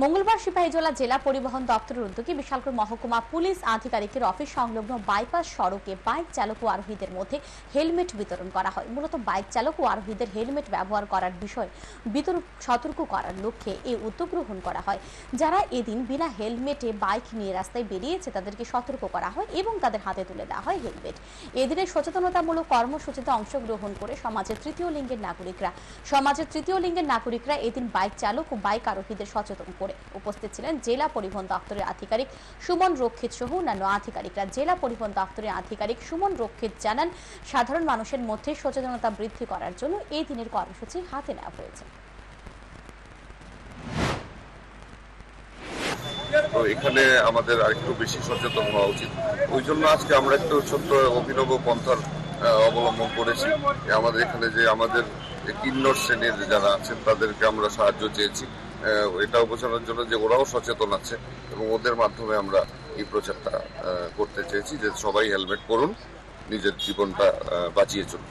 মঙ্গলবার সিপাহীজলা জেলা পরিবহন দপ্তরের উদ্যোগে বিশালপুর মহকুমা পুলিশ আধিকারিকের অফিস সংলগ্ন বাইপাস সড়কে বাইক চালক ও আরোহীদের মধ্যে হেলমেট বিতরণ করা হয়। মূলত বাইক চালক ও আরোহীদের হেলমেট ব্যবহার করার বিষয়ে বিতরণ সতর্ক করার লক্ষ্যে এই উদ্যোগ গ্রহণ করা হয়। যারা এদিন বিনা হেলমেটে বাইক নিয়ে রাস্তায় বেরিয়েছে তাদেরকে সতর্ক করা হয় এবং তাদের হাতে তুলে দেওয়া হয় হেলমেট। এদিনের সচেতনতামূলক কর্মসূচিতে অংশগ্রহণ করে সমাজের তৃতীয় লিঙ্গের নাগরিকরা। সমাজের তৃতীয় লিঙ্গের নাগরিকরা এদিন বাইক চালক ও বাইক আরোহীদের সচেতন করে। উপস্থিত ছিলেন জেলা পরিবহন দপ্তরের আধিকারিক সুমন রক্ষিত সহ অন্যান্য আধিকারিকরা। জেলা পরিবহন দপ্তরের আধিকারিক সুমন রক্ষিত জানান, সাধারণ মানুষের মধ্যে সচেতনতা বৃদ্ধি করার জন্য এই দিনের কর্মসূচি হাতে নেওয়া হয়েছে। এখানে আমাদের আরেকটু বেশি সচেতন হওয়া উচিত। ওই জন্য আজকে আমরা একটু ছোট্ট অভিনব পন্থার অবলম্বন করেছি। আমাদের এখানে যে আমাদের কিন্নর শ্রেণির যারা আছেন, তাদেরকে আমরা সাহায্য চেয়েছি। এটাও বোঝানোর জন্য যে ওরাও সচেতন আছে এবং ওদের মাধ্যমে আমরা এই প্রচারটা করতে চেয়েছি যে সবাই হেলমেট পরুন, নিজের জীবনটা বাঁচিয়ে চলুন।